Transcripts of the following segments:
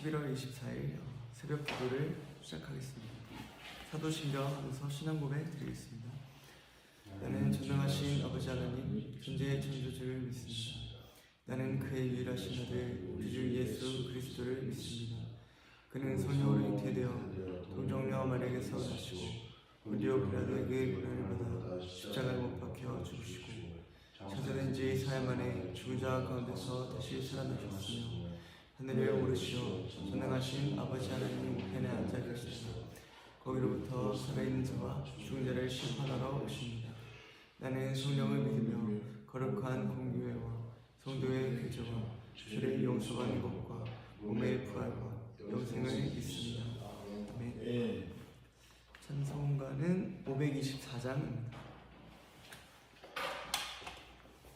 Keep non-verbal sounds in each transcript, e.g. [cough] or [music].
11월 24일 새벽 기도를 시작하겠습니다. 사도신경 하면서 신앙 고백 드리겠습니다. 나는 전능하신 아버지 하나님 존재의 창조주를 믿습니다. 나는 그의 유일하신 아들 우리 주 예수 그리스도를 믿습니다. 그는 성령으로 잉태되어 동정녀 마리에게서 나시고 본디오 빌라도에게 고난을 받아 십자가에 못 박혀 죽으시고 찾아낸 지 사흘 만에 죽은 자 가운데서 다시 살아나셨으며 하늘에 오르시어 전능하신 아버지 하나님 우편에 앉아 계시다. 거기로부터 살아있는 자와 죽은 자를 심판하러 오십니다. 나는 성령을 믿으며 거룩한 공교회와 성도의 교제와 죄를 용서받는 것과 몸의 부활과 영생을 믿습니다. 아멘. 찬송가는 524장입니다.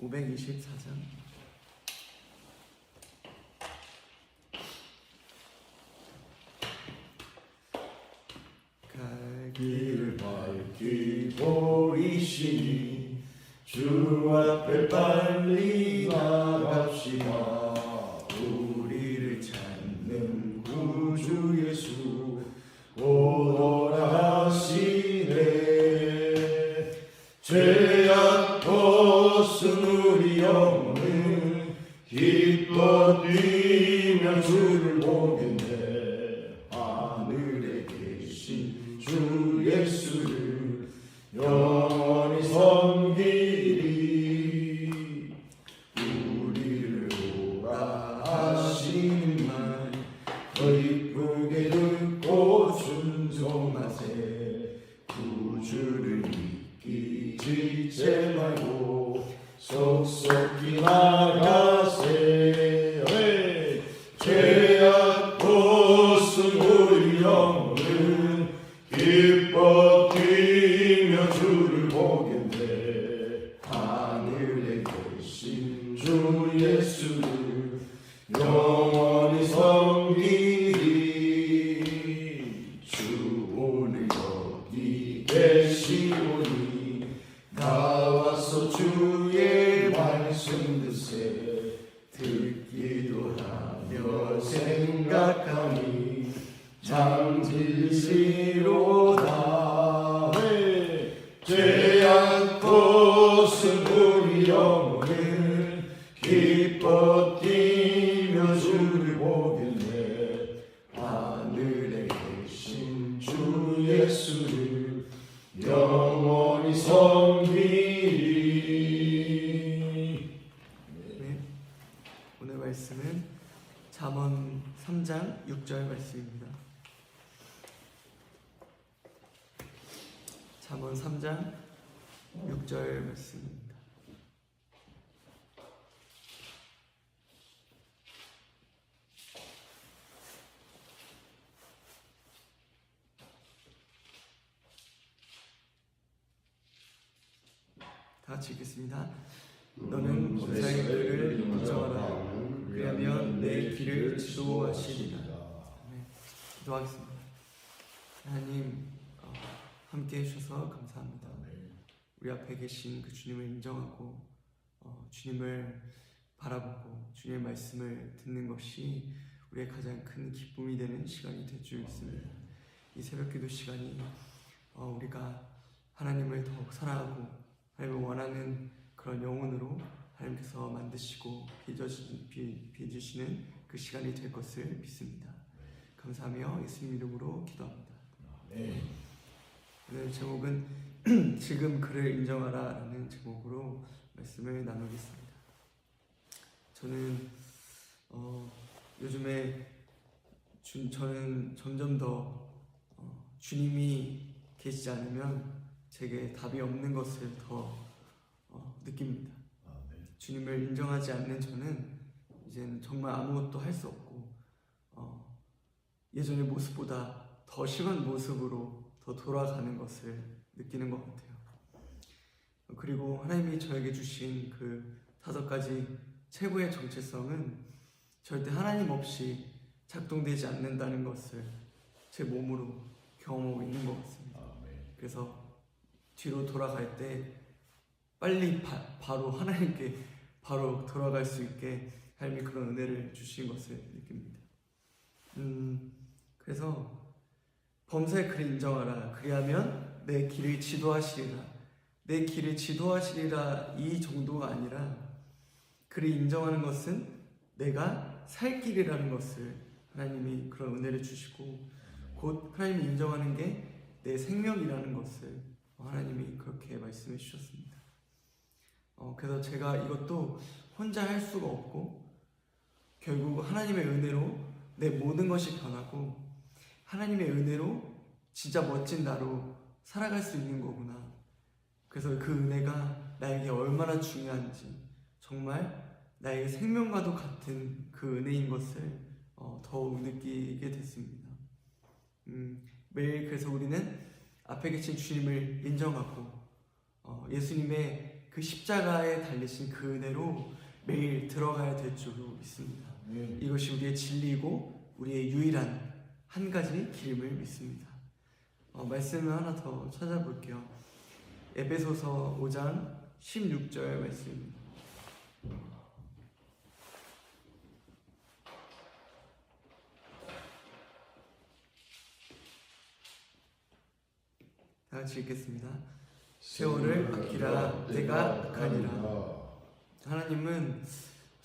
524장 갈 길을 밝히 보이시니 주 앞에 빨리 나갑시다. 우리를 찾는 구주 예수 오라 하시네. 죄악 벗은 우리 영혼은 기뻐 뛰며 주를 보겠네 듣세 듣기도 하며 생각하니 참 진리로다 네. 죄악 벗은 우리 영 잠언 3장 6절 말씀입니다. 다 같이 읽겠습니다. 너는 범사의 길을 인정하라. 그리하면 내 길을 지도하시리라. 네, 기도하겠습니다. 하나님 어, 함께 해주셔서 감사합니다. 우리 앞에 계신 그 주님을 인정하고 어, 주님을 바라보고 주님의 말씀을 듣는 것이 우리의 가장 큰 기쁨이 되는 시간이 될 줄 믿습니다. 이 새벽기도 시간이 어, 우리가 하나님을 더욱 사랑하고 하나님을 원하는 그런 영혼으로 하나님께서 만드시고 빚어주- 빚- 빚으시는 그 시간이 될 것을 믿습니다. 감사하며 예수님 이름으로 기도합니다. 네. 오늘 제목은 [clears throat] 지금 그를 인정하라 라는 제목으로 말씀을 나누겠습니다. 저는 어, 요즘에 주, 저는 점점 더 어, 주님이 계시지 않으면 제게 답이 없는 것을 더 어, 느낍니다. 아, 네. 주님을 인정하지 않는 저는 이제는 정말 아무것도 할 수 없고 어, 예전의 모습보다 더 심한 모습으로 더 돌아가는 것을 느끼는 것 같아요. 그리고 하나님이 저에게 주신 그 다섯 가지 최고의 정체성은 절대 하나님 없이 작동되지 않는다는 것을 제 몸으로 경험하고 있는 것 같습니다. 그래서 뒤로 돌아갈 때 빨리 바, 로 하나님께 바로 돌아갈 수 있게 하나님이 그런 은혜를 주신 것을 느낍니다. 음, 그래서 범사의 그를 인정하라. 그리하면 내 길을 지도하시리라. 내 길을 지도하시리라 이 정도가 아니라 그를 인정하는 것은 내가 살 길이라는 것을 하나님이 그런 은혜를 주시고 곧 하나님이 인정하는 게 내 생명이라는 것을 하나님이 그렇게 말씀해 주셨습니다. 어, 그래서 제가 이것도 혼자 할 수가 없고 결국 하나님의 은혜로 내 모든 것이 변하고 하나님의 은혜로 진짜 멋진 나로 살아갈 수 있는 거구나. 그래서 그 은혜가 나에게 얼마나 중요한지 정말 나의 생명과도 같은 그 은혜인 것을 어, 더욱 느끼게 됐습니다. 음, 매일 그래서 우리는 앞에 계신 주님을 인정하고 어, 예수님의 그 십자가에 달리신 그 은혜로 매일 들어가야 될 줄로 믿습니다. 아멘. 이것이 우리의 진리이고 우리의 유일한 한 가지 길임을 믿습니다. 어, 말씀을 하나 더 찾아볼게요. 에베소서 5장 16절 말씀입니다. 다 같이 읽겠습니다. 세월을 아끼라 내가 악하니라. 하나님은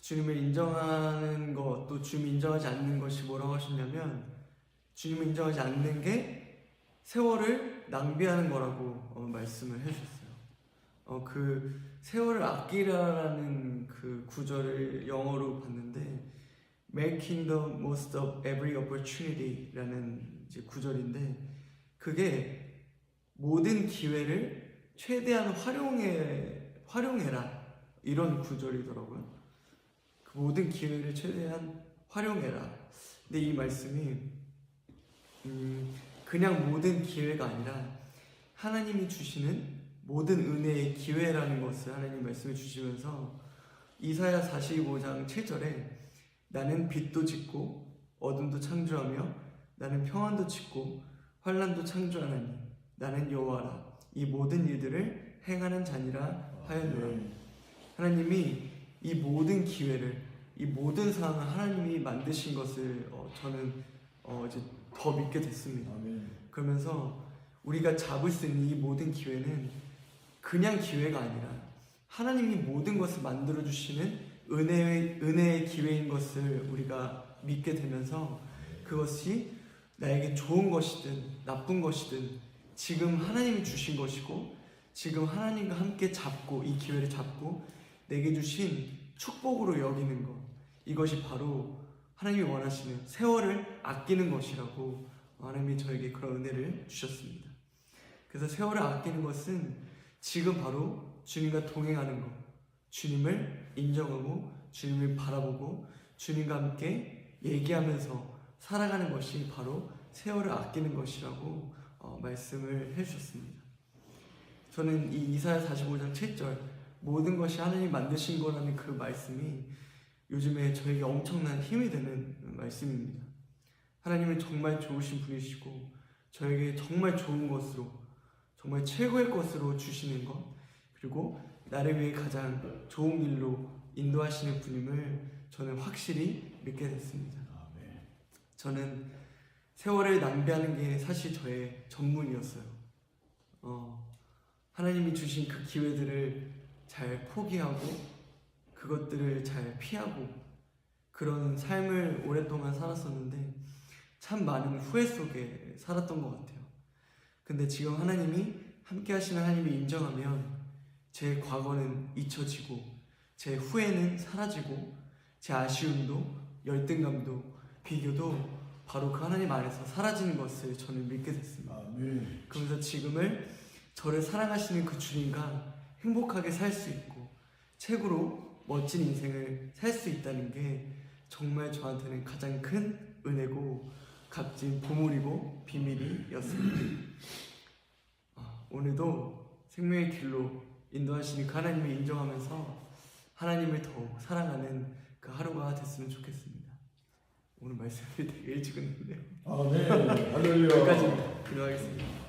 주님을 인정하는 것, 또 주님 인정하지 않는 것이 뭐라고 하셨냐면, 주님을 인정하지 않는 게 세월을 낭비하는 거라고 어, 말씀을 해주셨어요. 어, 그 세월을 아끼라라는 그 구절을 영어로 봤는데, making the most of every opportunity라는 이제 구절인데, 그게 모든 기회를 최대한 활용해 활용해라. 이런 구절이더라고요. 그 모든 기회를 최대한 활용해라. 근데 이 말씀이 음, 그냥 모든 기회가 아니라 하나님이 주시는 모든 은혜의 기회라는 것을 하나님 말씀해 주시면서 이사야 45장 7절에 나는 빛도 짓고 어둠도 창조하며 나는 평안도 짓고 환란도 창조하나니 나는 여호와라 이 모든 일들을 행하는 자니라 하였노라. 하나님이 이 모든 기회를 이 모든 상황을 하나님이 만드신 것을 어, 저는 어, 이제 더 믿게 됐습니다. 아멘. 그러면서 우리가 잡을 수 있는 이 모든 기회는 그냥 기회가 아니라 하나님이 모든 것을 만들어 주시는 은혜의 은혜의 기회인 것을 우리가 믿게 되면서 그것이 나에게 좋은 것이든 나쁜 것이든 지금 하나님이 주신 것이고 지금 하나님과 함께 잡고 이 기회를 잡고 내게 주신 축복으로 여기는 것 이것이 바로 하나님이 원하시는 세월을 아끼는 것이라고 하나님이 저에게 그런 은혜를 주셨습니다. 그래서 세월을 아끼는 것은 지금 바로 주님과 동행하는 것, 주님을 인정하고 주님을 바라보고 주님과 함께 얘기하면서 살아가는 것이 바로 세월을 아끼는 것이라고 어, 말씀을 해주셨습니다. 저는 이 이사야 45장 7절 모든 것이 하나님 만드신 거라는 그 말씀이 요즘에 저에게 엄청난 힘이 되는 말씀입니다. 하나님은 정말 좋으신 분이시고 저에게 정말 좋은 것으로 정말 최고의 것으로 주시는 것 그리고 나를 위해 가장 좋은 길로 인도하시는 분임을 저는 확실히 믿게 됐습니다. 저는 세월을 낭비하는 게 사실 저의 전문이었어요. 어, 하나님이 주신 그 기회들을 잘 포기하고 그것들을 잘 피하고 그런 삶을 오랫동안 살았었는데 참 많은 후회 속에 살았던 것 같아요. 근데 지금 하나님이 함께 하시는 하나님을 인정하면 제 과거는 잊혀지고 제 후회는 사라지고 제 아쉬움도 열등감도 비교도 바로 그 하나님 안에서 사라지는 것을 저는 믿게 됐습니다. 아멘. 그러면서 지금을 저를 사랑하시는 그 주님과 행복하게 살 수 있고 최고로 멋진 인생을 살 수 있다는 게 정말 저한테는 가장 큰 은혜고 값진 보물이고 비밀이었습니다. 아, 오늘도 생명의 길로 인도하시는 그 하나님을 인정하면서 하나님을 더욱 사랑하는 그 하루가 됐으면 좋겠습니다. 오늘 말씀이 되게 일찍 끝났네요. 아멘. 할렐루야. 여기까지입니다. 기도하겠습니다.